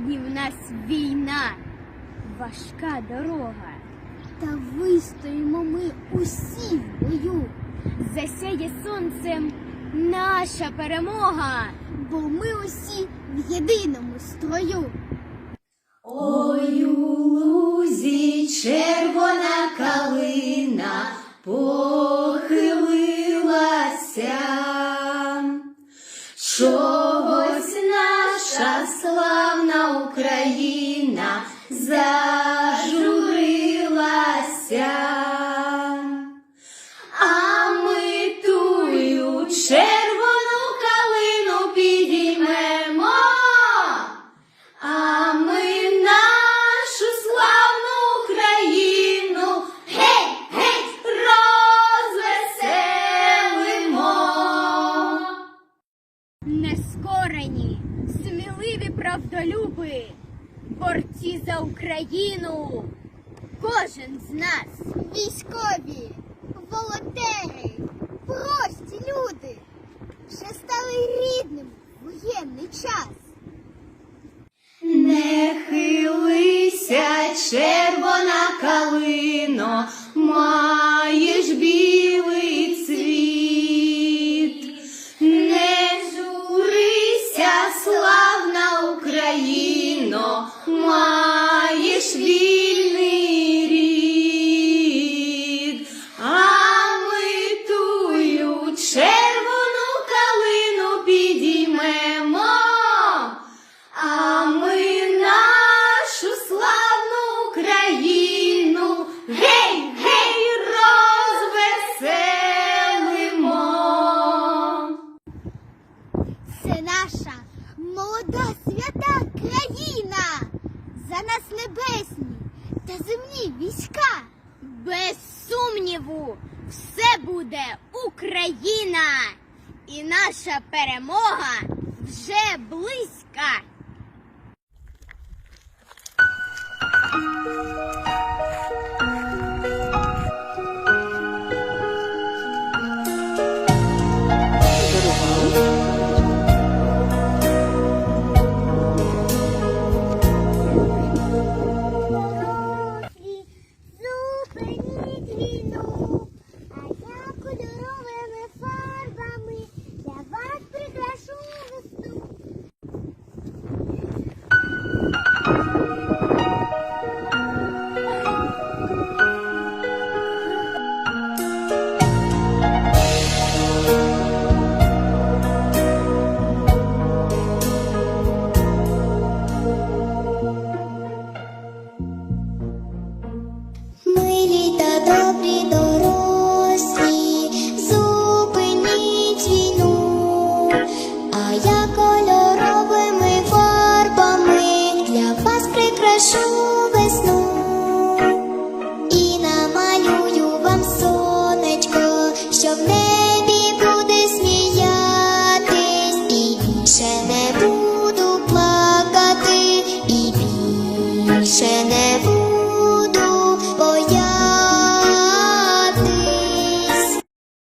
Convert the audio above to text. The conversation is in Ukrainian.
нас війна, важка дорога. Та вистоїмо ми усі в бою. Засяє сонцем наша перемога, бо ми усі в єдиному строю. Ой, у лузі червона калина наша славна Україна зажурилася, правдолюби, борці за Україну. Кожен з нас військові, волонтери, прості люди, вже стали рідним воєнний час. Не хилися, червона калино, молода свята країна, за нас небесні та земні війська. Без сумніву, все буде Україна, і наша перемога вже близька. добрі дорослі, зупиніть війну, а я коля.